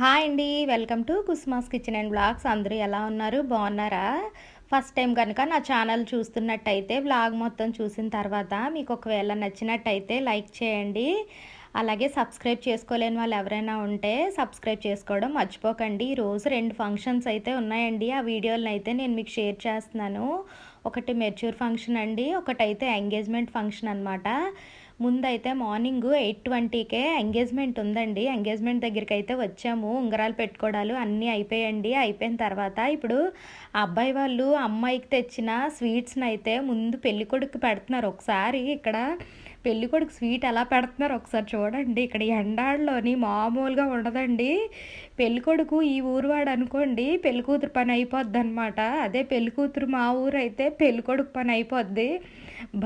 Hi అండి welcome to Kusma's kitchen and blogs అందరూ ఎలా ఉన్నారు? బాగున్నారా? ఫస్ట్ టైం కనుక నా ఛానల్ చూస్తున్నట్టయితే బ్లాగ్ మొత్తం చూసిన తర్వాత మీకు ఒకవేళ నచ్చినట్టయితే లైక్ చేయండి. అలాగే సబ్స్క్రైబ్ చేసుకోలేని వాళ్ళు ఎవరైనా ఉంటే సబ్స్క్రైబ్ చేసుకోవడం మర్చిపోకండి. ఈరోజు రెండు ఫంక్షన్స్ అయితే ఉన్నాయండి. ఆ వీడియోలను అయితే నేను మీకు షేర్ చేస్తున్నాను. ఒకటి మెచ్యూర్ ఫంక్షన్ అండి ఒకటైతే ఎంగేజ్మెంట్ ఫంక్షన్ అనమాట ముందైతే మార్నింగ్ ఎయిట్ ట్వంటీకే ఎంగేజ్మెంట్ ఉందండి. ఎంగేజ్మెంట్ దగ్గరికి అయితే వచ్చాము. ఉంగరాలు పెట్టుకోవడాలు అన్నీ అయిపోయండి. అయిపోయిన తర్వాత ఇప్పుడు అబ్బాయి వాళ్ళు అమ్మాయికి తెచ్చిన స్వీట్స్ని అయితే ముందు పెళ్ళి కొడుకు పెడుతున్నారు. ఒకసారి ఇక్కడ పెళ్ళి కొడుకు స్వీట్ ఎలా పెడుతున్నారు ఒకసారి చూడండి. ఇక్కడ ఎండాళ్ళలోని మామూలుగా ఉండదండి. పెళ్ళి కొడుకు ఈ ఊరు వాడు అనుకోండి పెళ్ళి కూతురు పని అయిపోద్ది అనమాట అదే పెళ్ళి కూతురు మా ఊరు అయితే పెళ్ళి కొడుకు పని అయిపోద్ది.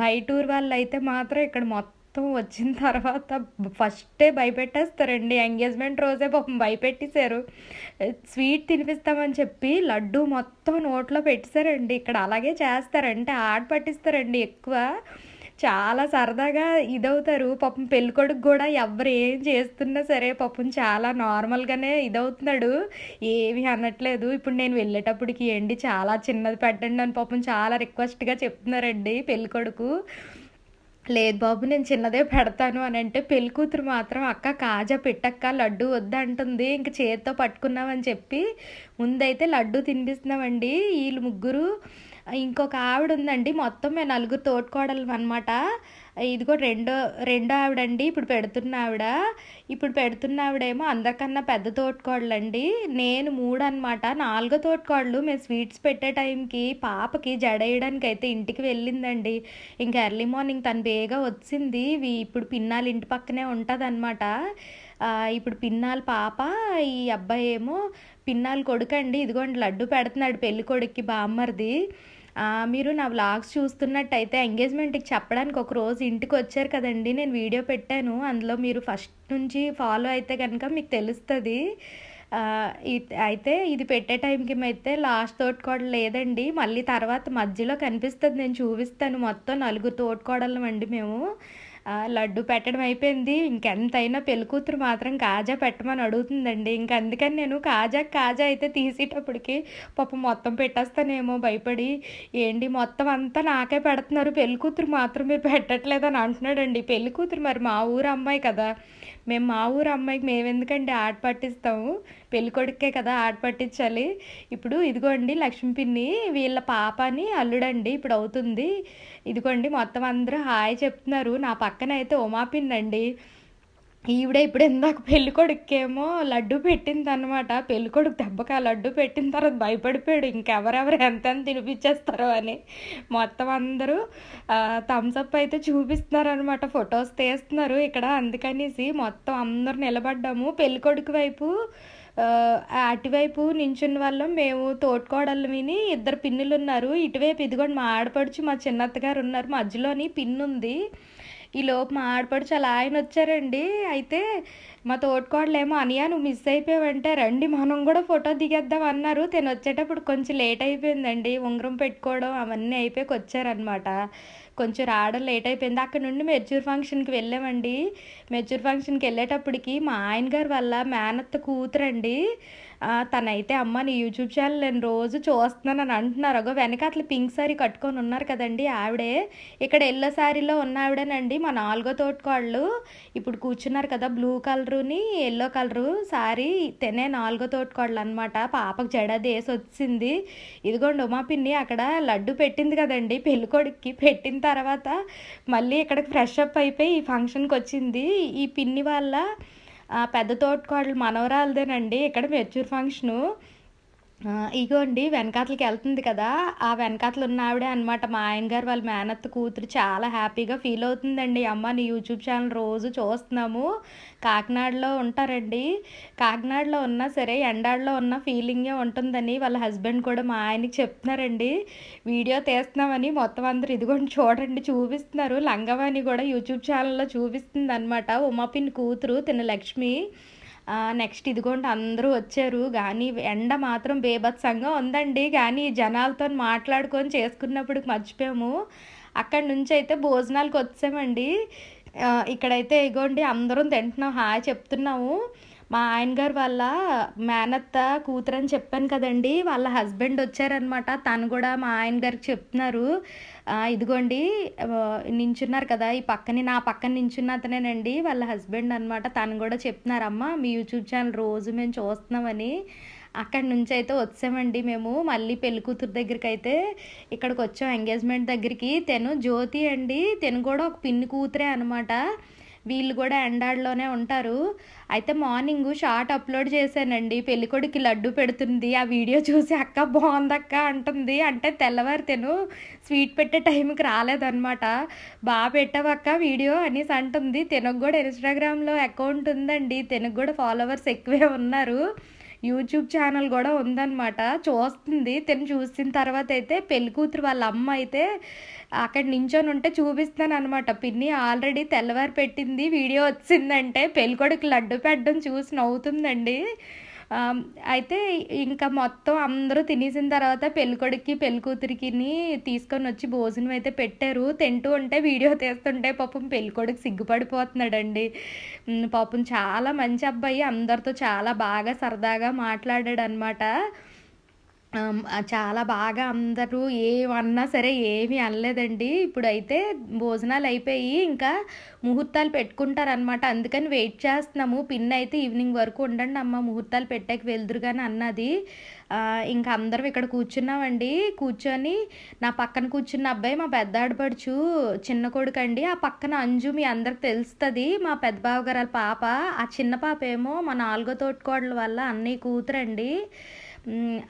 బయట ఊరు వాళ్ళు అయితే మాత్రం ఇక్కడ మొత్తం మొత్తం వచ్చిన తర్వాత ఫస్టే భయపెట్టేస్తారండి. ఎంగేజ్మెంట్ రోజే పాపం భయపెట్టేశారు. స్వీట్ తినిపిస్తామని చెప్పి లడ్డు మొత్తం నోట్లో పెట్టేశారండి. ఇక్కడ అలాగే చేస్తారంటే ఆడ పట్టిస్తారండి ఎక్కువ. చాలా సరదాగా ఇదవుతారు. పాపం పెళ్ళికొడుకు కూడా ఎవరు ఏం చేస్తున్నా సరే పాపం చాలా నార్మల్గానే ఇదవుతున్నాడు. ఏమి అనట్లేదు. ఇప్పుడు నేను వెళ్ళేటప్పటికి ఏంటి చాలా చిన్నది పెట్టండి అని పాపం చాలా రిక్వెస్ట్గా చెప్తున్నారండి పెళ్ళికొడుకు. లేదు బాబు నేను చిన్నదే పెడతాను అని అంటే పెళ్ళి కూతురు మాత్రం అక్క కాజా పెట్టక్క లడ్డు వద్దంటుంది ఇంక చేతితో పట్టుకున్నామని చెప్పి ముందైతే లడ్డు తినిపిస్తున్నామండి. వీళ్ళు ముగ్గురు ఇంకొక ఆవిడ ఉందండి మొత్తం మేము నలుగురు తోడుకోడలు అనమాట ఇదిగో రెండో రెండో ఆవిడండి ఇప్పుడు పెడుతున్న ఆవిడ ఇప్పుడు పెడుతున్న ఆవిడేమో అందరికన్నా పెద్ద తోటకోడలండి నేను మూడు అనమాట నాలుగో తోటకోడలు మేము స్వీట్స్ పెట్టే టైంకి పాపకి జడేయడానికి అయితే ఇంటికి వెళ్ళిందండి. ఇంకా ఎర్లీ మార్నింగ్ తను బేగా వచ్చింది. ఇప్పుడు పిన్నాలు ఇంటి పక్కనే ఉంటుందన్నమాట. ఇప్పుడు పిన్నాల పాప ఈ అబ్బాయి ఏమో పిన్నాలు కొడుకండి. ఇదిగోండి లడ్డు పెడుతున్నాడు పెళ్ళి కొడుక్కి బామ్మర్ది. మీరు నా వ్లాగ్స్ చూస్తున్నట్టయితే ఎంగేజ్మెంట్కి చెప్పడానికి ఒక రోజు ఇంటికి వచ్చారు కదండి. నేను వీడియో పెట్టాను. అందులో మీరు ఫస్ట్ నుంచి ఫాలో అయితే కనుక మీకు తెలుస్తుంది. అయితే ఇది పెట్టే టైంకి అయితే లాస్ట్ తోటకోడలు లేదండి. మళ్ళీ తర్వాత మధ్యలో కనిపిస్తుంది. నేను చూపిస్తాను. మొత్తం నలుగురు తోటకోడలం అండి మేము. లడ్డు పెట్టడం అయిపోయింది. ఇంకెంతైనా పెళ్ళికూతురు మాత్రం కాజా పెట్టమని అడుగుతుందండి. ఇంక అందుకని నేను కాజా కాజా అయితే తీసేటప్పటికి పాపం మొత్తం పెట్టేస్తానేమో భయపడి ఏంటి మొత్తం అంతా నాకే పెడుతున్నారు. పెళ్ళికూతురు మాత్రం మీరు పెట్టట్లేదని అంటున్నాడండి. పెళ్ళికూతురు మరి మా ఊరు అమ్మాయి కదా. మేము మా ఊరు అమ్మాయికి మేము ఎందుకండి ఆట పట్టిస్తాము? పెళ్ళి కొడుకే కదా ఆట పట్టించాలి. ఇప్పుడు ఇదిగోండి లక్ష్మి పిన్ని వీళ్ళ పాపని అల్లుడండి ఇప్పుడు అవుతుంది. ఇదిగోండి మొత్తం అందరూ హాయ్ చెప్తున్నారు. నా పక్కన అయితే ఉమా పిన్ని అండి ఈవిడ ఇప్పుడు ఇందాక పెళ్ళి కొడుకేమో లడ్డు పెట్టింది అనమాట పెళ్ళి కొడుకు దెబ్బకి ఆ లడ్డు పెట్టిన తర్వాత భయపడిపోయాడు. ఇంకెవరెవరు ఎంత తినిపించేస్తారో అని. మొత్తం అందరూ థమ్స్అప్ అయితే చూపిస్తున్నారు అనమాట ఫొటోస్ తీస్తున్నారు ఇక్కడ. అందుకనేసి మొత్తం అందరు నిలబడ్డాము. పెళ్ళి కొడుకు వైపు అటువైపు నించున్న వాళ్ళం. మేము తోడుకోడళ్ళు విని ఇద్దరు పిన్నులు ఉన్నారు ఇటువైపు ఇదిగోండి మా ఆడపడుచు మా చిన్నత్తగారు ఉన్నారు. మధ్యలోని పిన్ ఉంది ఈ లోపు మా ఆడపడుచు అలా ఆయన వచ్చారండి. అయితే మా తోటకోడలేమో అనియా నువ్వు మిస్ అయిపోయావంటే రండి మనం కూడా ఫోటో దిగేద్దాం అన్నారు. తను వచ్చేటప్పుడు కొంచెం లేట్ అయిపోయిందండి. ఉంగరం పెట్టుకోవడం అవన్నీ అయిపోయి వచ్చారనమాట కొంచెం రావడం లేట్ అయిపోయింది. అక్కడ నుండి మెచ్యూర్ ఫంక్షన్కి వెళ్ళామండి. మెచ్యూర్ ఫంక్షన్కి వెళ్ళేటప్పటికి మా ఆయన గారు వల్ల మేనత్త కూతురండి. తనైతే అమ్మ నీ యూట్యూబ్ ఛానల్ నేను రోజు చూస్తున్నాను అని అంటున్నారు. అగో అట్లా పింక్ సారీ కట్టుకొని ఉన్నారు కదండి ఆవిడే. ఇక్కడ ఎల్లో శారీలో ఉన్న ఆవిడేనండి మా నాలుగో తోటకోళ్ళు. ఇప్పుడు కూర్చున్నారు కదా బ్లూ కలరుని ఎల్లో కలరు సారీ తినే నాలుగో తోటకోళ్ళు అనమాట పాపకు జడది వేసి వచ్చింది. ఇదిగోండి ఉమా పిన్ని అక్కడ లడ్డు పెట్టింది కదండి పెళ్ళికొడుక్కి పెట్టిన తర్వాత మళ్ళీ ఇక్కడికి ఫ్రెష్ అప్ అయిపోయి ఈ ఫంక్షన్కి వచ్చింది. ఈ పిన్ని వాళ్ళ పెద్ద తోటకోడలు మనవరాలదేనండి. ఇక్కడ మెచ్యూర్ ఫంక్షను ఇగోండి వెనకాతలకి వెళ్తుంది కదా. ఆ వెనకాతలు ఉన్న ఆవిడే అనమాట మా ఆయన గారు వాళ్ళ మేనత్త కూతురు చాలా హ్యాపీగా ఫీల్ అవుతుందండి. అమ్మ నీ యూట్యూబ్ ఛానల్ రోజు చూస్తున్నాము. కాకినాడలో ఉంటారండి. కాకినాడలో ఉన్నా సరే ఎండాడలో ఉన్న ఫీలింగే ఉంటుందని వాళ్ళ హస్బెండ్ కూడా మా ఆయనకి చెప్తున్నారండి. వీడియో తీస్తున్నామని మొత్తం అందరు ఇదిగోండి చూడండి చూపిస్తున్నారు. లంగవాణి కూడా యూట్యూబ్ ఛానల్లో చూపిస్తుంది అనమాట ఉమాపిన్ కూతురు తిన లక్ష్మి. నెక్స్ట్ ఇదిగోండి అందరూ వచ్చారు. కానీ ఎండ మాత్రం బేభత్సంగా ఉందండి. కానీ జనాలతో మాట్లాడుకొని చేసుకున్నప్పుడు మర్చిపోయాము. అక్కడి నుంచి అయితే భోజనాలకు వచ్చామండి. ఇక్కడైతే ఇగోండి అందరం తింటున్నాం హాయ్ చెప్తున్నాము. మా ఆయన గారు వాళ్ళ మేనత్త కూతురు అని చెప్పాను కదండి. వాళ్ళ హస్బెండ్ వచ్చారనమాట తను కూడా మా ఆయన గారికి చెప్తున్నారు. ఇదిగోండి నించున్నారు కదా ఈ పక్కని నా పక్కన నించున్న అతనేనండి వాళ్ళ హస్బెండ్ అనమాట తను కూడా చెప్తున్నారమ్మా మీ యూట్యూబ్ ఛానల్ రోజు మేము చూస్తున్నామని. అక్కడి నుంచి అయితే వచ్చామండి మేము. మళ్ళీ పెళ్ళి కూతురు దగ్గరికి అయితే ఇక్కడికి వచ్చాం. ఎంగేజ్మెంట్ దగ్గరికి. తెను జ్యోతి అండి. తెను కూడా ఒక పిన్ని కూతురే అనమాట వీళ్ళు కూడా ఎండాడ్లోనే ఉంటారు. అయితే మార్నింగ్ షార్ట్ అప్లోడ్ చేశానండి. పెళ్ళికొడికి లడ్డు పెడుతుంది. ఆ వీడియో చూసి అక్క బాగుందక్క అంటుంది. అంటే తెల్లవారు తెను స్వీట్ పెట్టే టైంకి రాలేదన్నమాట. బాగా పెట్టావక్క వీడియో అనేసి అంటుంది. తినకు కూడా ఇన్స్టాగ్రామ్లో అకౌంట్ ఉందండి. తెనకు కూడా ఫాలోవర్స్ ఎక్కువే ఉన్నారు. యూట్యూబ్ ఛానల్ కూడా ఉందన్నమాట. చూస్తుంది. తను చూసిన తర్వాత అయితే పెళ్ళి కూతురు వాళ్ళ అమ్మ అయితే అక్కడ నించొని ఉంటే చూపిస్తాను అనమాట పిన్ని ఆల్రెడీ తెల్లవారు పెట్టింది. వీడియో వచ్చిందంటే పెళ్ళికొడుకు లడ్డు పెట్టడం చూసి నవ్వుతుందండి. అయితే ఇంకా మొత్తం అందరూ తినేసిన తర్వాత పెళ్ళికొడుక్కి పెళ్ళికూతురికిని తీసుకొని వచ్చి భోజనం అయితే పెట్టారు. తింటూ ఉంటే వీడియో తీస్తుంటే పాపం పెళ్ళికొడుకు సిగ్గుపడిపోతున్నాడండి. పాపం చాలా మంచి అబ్బాయి. అందరితో చాలా బాగా సరదాగా మాట్లాడాడు అనమాట చాలా బాగా అందరూ ఏమన్నా సరే ఏమీ అనలేదండి. ఇప్పుడైతే భోజనాలు అయిపోయి ఇంకా ముహూర్తాలు పెట్టుకుంటారనమాట అందుకని వెయిట్ చేస్తున్నాము. పిన్ అయితే ఈవినింగ్ వరకు ఉండండి అమ్మ. ముహూర్తాలు పెట్టాక వెళ్దురు కానీ అన్నది. ఇంకా అందరం ఇక్కడ కూర్చున్నామండి. కూర్చొని నా పక్కన కూర్చున్న అబ్బాయి మా పెద్ద ఆడపడుచు చిన్న కొడుకు అండి ఆ పక్కన అంజు మీ అందరికి తెలుస్తుంది. మా పెద్ద బావగారు పాప. ఆ చిన్న పాప ఏమో మా నాలుగో తోటికోడల వల్ల అన్నయ్య కూతురండి.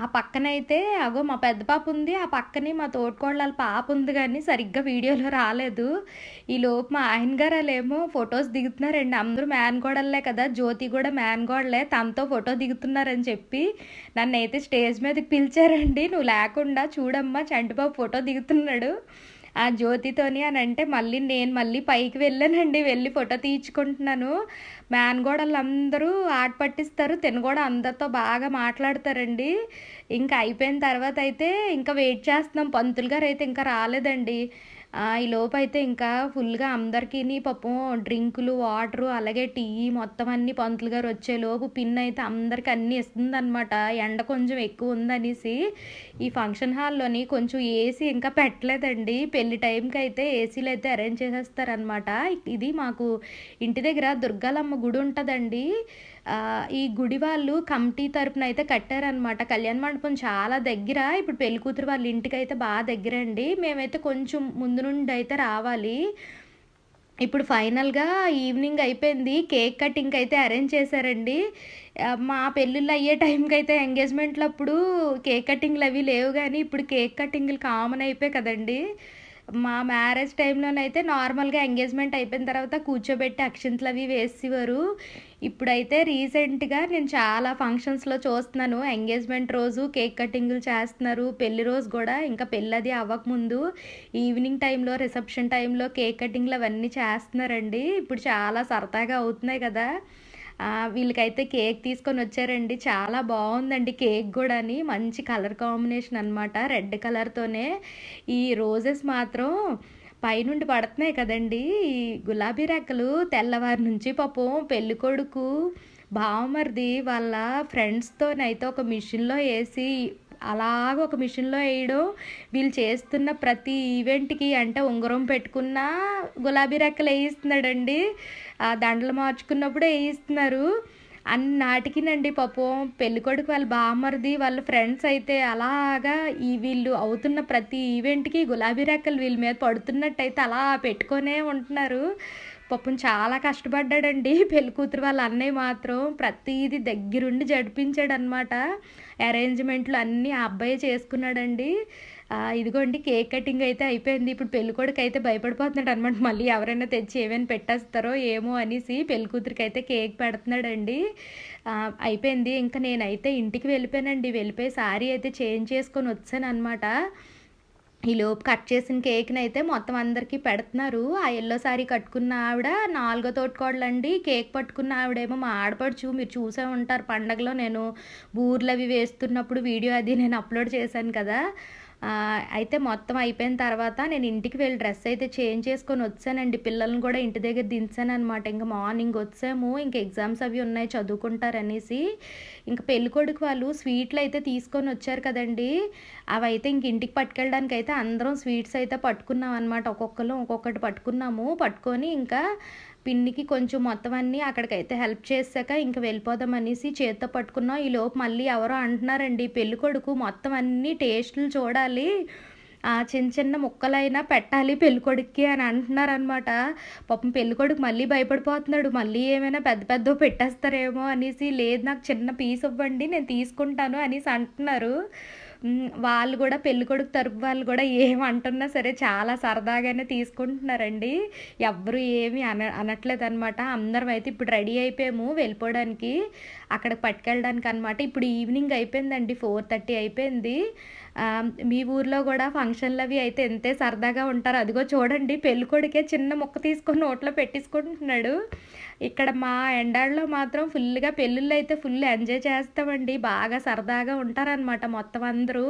ఆ పక్కనైతే అగో మా పెద్ద పాప ఉంది ఆ పక్కనే మా తోడుకోళ్ళ వాళ్ళ పాప ఉంది కానీ సరిగ్గా వీడియోలో రాలేదు. ఈ లోపు మా ఆయన గారేమో ఫొటోస్ దిగుతున్నారండి. అందరూ మేనగోడలే కదా జ్యోతి కూడా మేనగోడలే తనతో ఫోటో దిగుతున్నారని చెప్పి నన్ను అయితే స్టేజ్ మీదకి పిలిచారండి. నువ్వు లేకుండా చూడమ్మా చంటిబాబు ఫోటో దిగుతున్నాడు. ఆ జ్యోతితోని అని అంటే మళ్ళీ నేను మళ్ళీ పైకి వెళ్ళానండి వెళ్ళి ఫోటో తీయించుకుంటున్నాను. మ్యాన్ కూడా అందరూ ఆట పట్టిస్తారు తిను కూడా అందరితో బాగా మాట్లాడతారండి. ఇంకా అయిపోయిన తర్వాత అయితే ఇంకా వెయిట్ చేస్తున్నాం. పంతులు గారు అయితే ఇంకా రాలేదండి. ఈ లోపు అయితే ఇంకా ఫుల్గా అందరికీ పప్పు డ్రింకులు వాటరు అలాగే టీ మొత్తం అన్ని పంతులు గారు వచ్చేలోపు పిన్ అయితే అందరికీ అన్నీ ఇస్తుందన్నమాట. ఎండ కొంచెం ఎక్కువ ఉందనేసి ఈ ఫంక్షన్ హాల్లోని కొంచెం ఏసీ ఇంకా పెట్టలేదండి. పెళ్ళి టైంకి అయితే ఏసీలు అయితే అరేంజ్ చేసేస్తారనమాట ఇది మాకు ఇంటి దగ్గర దుర్గాలమ్మ గుడి ఉంటుందండి. ఈ గుడి వాళ్ళు కమిటీ తరపున అయితే కట్టారనమాట కళ్యాణ మండపం చాలా దగ్గర. ఇప్పుడు పెళ్ళి కూతురు వాళ్ళ ఇంటికి అయితే బాగా దగ్గర అండి మేమైతే కొంచెం ముందు నుండి అయితే రావాలి. ఇప్పుడు ఫైనల్గా ఈవినింగ్ అయిపోయింది. కేక్ కటింగ్ అయితే అరేంజ్ చేశారండి. మా పెళ్ళిళ్ళు అయ్యే టైంకి అయితే ఎంగేజ్మెంట్లు అప్పుడు కేక్ కటింగ్లు అవి లేవు కానీ ఇప్పుడు కేక్ కటింగ్లు కామన్ అయిపోయాయి కదండి. మా మ్యారేజ్ టైంలోనైతే నార్మల్గా ఎంగేజ్మెంట్ అయిపోయిన తర్వాత కూర్చోబెట్టి అక్షింతలు అవి వేసేవారు. ఇప్పుడైతే రీసెంట్గా నేను చాలా ఫంక్షన్స్లో చూస్తున్నాను. ఎంగేజ్మెంట్ రోజు కేక్ కటింగ్లు చేస్తున్నారు. పెళ్ళి రోజు కూడా ఇంకా పెళ్ళి అది అవ్వకముందు ఈవినింగ్ టైంలో రిసెప్షన్ టైంలో కేక్ కటింగ్లు అవన్నీ చేస్తున్నారండి. ఇప్పుడు చాలా సరదాగా అవుతున్నాయి కదా. వీళ్ళకైతే కేక్ తీసుకొని వచ్చారండి. చాలా బాగుందండి కేక్ కూడాని. మంచి కలర్ కాంబినేషన్ అనమాట రెడ్ కలర్తోనే ఈ రోజెస్ మాత్రం పైనుండి పడుతున్నాయి కదండి. ఈ గులాబీ రెక్కలు తెల్లవారి నుంచి పాపం పెళ్ళికొడుకు బావమరిది వాళ్ళ ఫ్రెండ్స్తోనైతే ఒక మిషన్లో వేసి అలాగ ఒక మిషన్లో వేయడం వీళ్ళు చేస్తున్న ప్రతి ఈవెంట్కి అంటే ఉంగరం పెట్టుకున్న గులాబీ రెక్కలు వేయిస్తున్నాడండి. ఆ దండలు మార్చుకున్నప్పుడు వేయిస్తున్నారు. అన్నాటికినండి పాపం పెళ్ళికొడుకు వాళ్ళ బామ్మరిది వాళ్ళ ఫ్రెండ్స్ అయితే అలాగా ఈ వీళ్ళు అవుతున్న ప్రతి ఈవెంట్కి గులాబీ రెక్కలు వీళ్ళ మీద పడుతున్నట్టయితే అలా పెట్టుకొనే ఉంటున్నారు. పాపం చాలా కష్టపడ్డాడండి. పెళ్ళి కూతురు వాళ్ళ అన్నయ్య మాత్రం ప్రతిదీ దగ్గరుండి జడిపించాడనమాట అరేంజ్మెంట్లు అన్నీ ఆ అబ్బాయి చేసుకున్నాడండి. ఇదిగోండి కేక్ కటింగ్ అయితే అయిపోయింది. ఇప్పుడు పెళ్ళికొడుకు అయితే భయపడిపోతున్నాడు అనమాట మళ్ళీ ఎవరైనా తెచ్చి ఏమైనా పెట్టేస్తారో ఏమో అనేసి పెళ్ళికూతురికి అయితే కేక్ పెడుతున్నాడండి. అయిపోయింది. ఇంకా నేనైతే ఇంటికి వెళ్ళిపోయానండి. వెళ్ళిపోయి సారీ అయితే చేంజ్ చేసుకొని వచ్చాను అనమాట ఈలోపు కట్ చేసిన కేక్ని అయితే మొత్తం అందరికీ పెడుతున్నారు. ఆ ఎల్లో సారీ కట్టుకున్న ఆవిడ నాలుగో తోటికోడలండి కేక్ పట్టుకున్న ఆవిడేమో మా ఆడపడుచు మీరు చూసే ఉంటారు పండగలో నేను బూర్లు అవి వేస్తున్నప్పుడు వీడియో అది నేను అప్లోడ్ చేశాను కదా. అయితే మొత్తం అయిపోయిన తర్వాత నేను ఇంటికి వెళ్ళి డ్రెస్ అయితే చేంజ్ చేసుకొని వచ్చానండి. పిల్లల్ని కూడా ఇంటి దగ్గర దించాను అనమాట ఇంకా మార్నింగ్ వచ్చాము. ఇంకా ఎగ్జామ్స్ అవి ఉన్నాయి చదువుకుంటారనేసి. ఇంకా పెళ్ళికొడుకు వాళ్ళు స్వీట్లు అయితే తీసుకొని వచ్చారు కదండి. అవి అయితే ఇంక ఇంటికి పట్టుకెళ్ళడానికి అయితే అందరం స్వీట్స్ అయితే పట్టుకున్నాం అనమాట ఒక్కొక్కరు ఒక్కొక్కటి పట్టుకున్నాము. పట్టుకొని ఇంకా పిన్నికి కొంచెం మొత్తం అన్నీ అక్కడికైతే హెల్ప్ చేశాక ఇంక వెళ్ళిపోదాం అనేసి చేత్తో పట్టుకున్నాం. ఈ లోపు మళ్ళీ ఎవరో అంటున్నారండి పెళ్ళికొడుకు మొత్తం అన్ని టేస్ట్లు చూడాలి. ఆ చిన్న చిన్న ముక్కలైనా పెట్టాలి పెళ్ళికొడుక్కి అని అంటున్నారనమాట పాపం పెళ్ళికొడుకు మళ్ళీ భయపడిపోతున్నాడు. మళ్ళీ ఏమైనా పెద్ద పెద్ద పెట్టేస్తారేమో అనేసి లేదు నాకు చిన్న పీస్ ఇవ్వండి నేను తీసుకుంటాను అనేసి అంటున్నారు. వాళ్ళు కూడా పెళ్ళికొడుకు తరపు వాళ్ళు కూడా ఏమంటున్నా అంటున్నా సరే చాలా సరదాగానే తీసుకుంటున్నారండి. ఎవ్వరు ఏమి అన అనట్లేదు అనమాట అందరం అయితే ఇప్పుడు రెడీ అయిపోయాము వెళ్ళిపోవడానికి. అక్కడికి పట్టుకెళ్ళడానికి అనమాట ఇప్పుడు ఈవినింగ్ అయిపోయిందండి ఫోర్ థర్టీ అయిపోయింది. మీ ఊర్లో కూడా ఫంక్షన్లు అవి అయితే ఎంతే సరదాగా ఉంటారు. అదిగో చూడండి పెళ్ళికొడుకే చిన్న ముక్క తీసుకొని నోట్లో పెట్టించుకుంటున్నాడు ఇక్కడ మా ఎండాళ్ళలో మాత్రం ఫుల్గా పెళ్ళిళ్ళు అయితే ఫుల్ ఎంజాయ్ చేస్తామండి. బాగా సరదాగా ఉంటారనమాట మొత్తం అందరూ.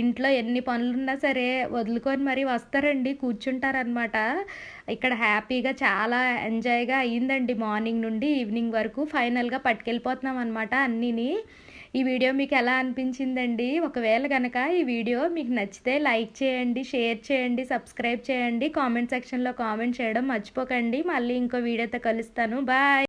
ఇంట్లో ఎన్ని పనులున్నా సరే వదులుకొని మరీ వస్తారండి కూర్చుంటారనమాట ఇక్కడ హ్యాపీగా చాలా ఎంజాయ్గా అయ్యిందండి మార్నింగ్ నుండి ఈవినింగ్ వరకు. ఫైనల్గా పట్టుకెళ్ళిపోతున్నాం అనమాట అన్నీని. ఈ వీడియో మీకు ఎలా అనిపించిందండి? ఒకవేళ కనుక ఈ వీడియో మీకు నచ్చితే లైక్ చేయండి షేర్ చేయండి సబ్స్క్రైబ్ చేయండి. కామెంట్ సెక్షన్లో కామెంట్ చేయడం మర్చిపోకండి. మళ్ళీ ఇంకో వీడియోతో కలుస్తాను. బాయ్!